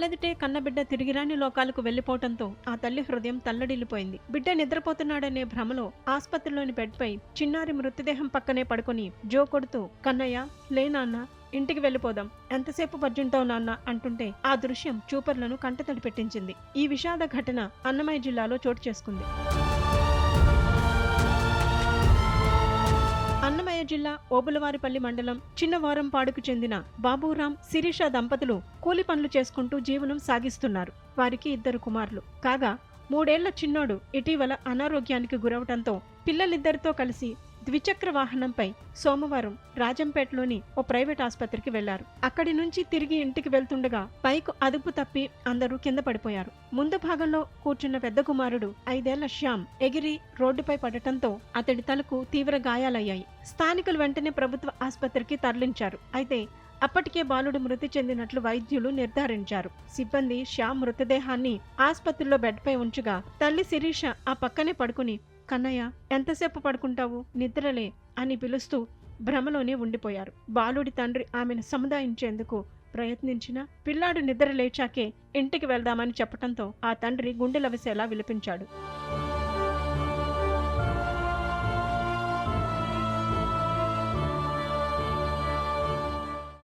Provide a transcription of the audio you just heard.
కళ్ళెదుటే కన్నబిడ్డ తిరిగిరాని లోకాలకు వెళ్ళిపోవటంతో ఆ తల్లి హృదయం తల్లడిల్లిపోయింది. బిడ్డ నిద్రపోతున్నాడనే భ్రమలో ఆసుపత్రిలోని బెడ్పై చిన్నారి మృతదేహం పక్కనే పడుకుని జో కొడుతూ కన్నయ్య లేనాన్న ఇంటికి వెళ్ళిపోదాం. ఎంతసేపు పర్జుంటావు నాన్న? అంటుంటే ఆ దృశ్యం చూపర్లను కంటతడి పెట్టించింది. ఈ విషాద ఘటన అన్నమయ్య జిల్లాలో చోటు చేసుకుంది. జిల్లా ఓబులవారిపల్లి మండలం చిన్నవారంపాడుకు చెందిన బాబురాం శిరీష దంపతులు కూలి పనులు చేసుకుంటూ జీవనం సాగిస్తున్నారు. వారికి ఇద్దరు కుమారులు. కాగా మూడేళ్ళ చిన్నోడు ఇటీవల అనారోగ్యానికి గురవటంతో పిల్లలిద్దరితో కలిసి ద్విచక్ర వాహనంపై సోమవారం రాజంపేటలోని ఓ ప్రైవేట్ ఆసుపత్రికి వెళ్ళారు. అక్కడి నుంచి తిరిగి ఇంటికి వెళ్తుండగా బైక్ అదుపు తప్పి అందరూ కింద పడిపోయారు. ముందు భాగంలో కూర్చున్న పెద్ద కుమారుడు ఐదేళ్ళ శ్యామ్ ఎగిరి రోడ్డుపై పడటంతో అతడి తలకు తీవ్ర గాయాలయ్యాయి. స్థానికులు వెంటనే ప్రభుత్వ ఆసుపత్రికి తరలించారు. అయితే అప్పటికే బాలుడు మృతి చెందినట్లు వైద్యులు నిర్ధారించారు. సిబ్బంది శ్యామ్ మృతదేహాన్ని ఆసుపత్రిలో బెడ్పై ఉంచగా తల్లి శిరీష ఆ పక్కనే పడుకుని కన్నయ్య ఎంతసేపు పడుకుంటావు? నిద్రలే అని పిలుస్తూ భ్రమలోనే ఉండిపోయారు. బాలుడి తండ్రి ఆమెను సముదాయించేందుకు ప్రయత్నించినా పిల్లాడు నిద్ర లేచాకే ఇంటికి వెళ్దామని చెప్పటంతో ఆ తండ్రి గుండెలవిసేలా విలిపించాడు.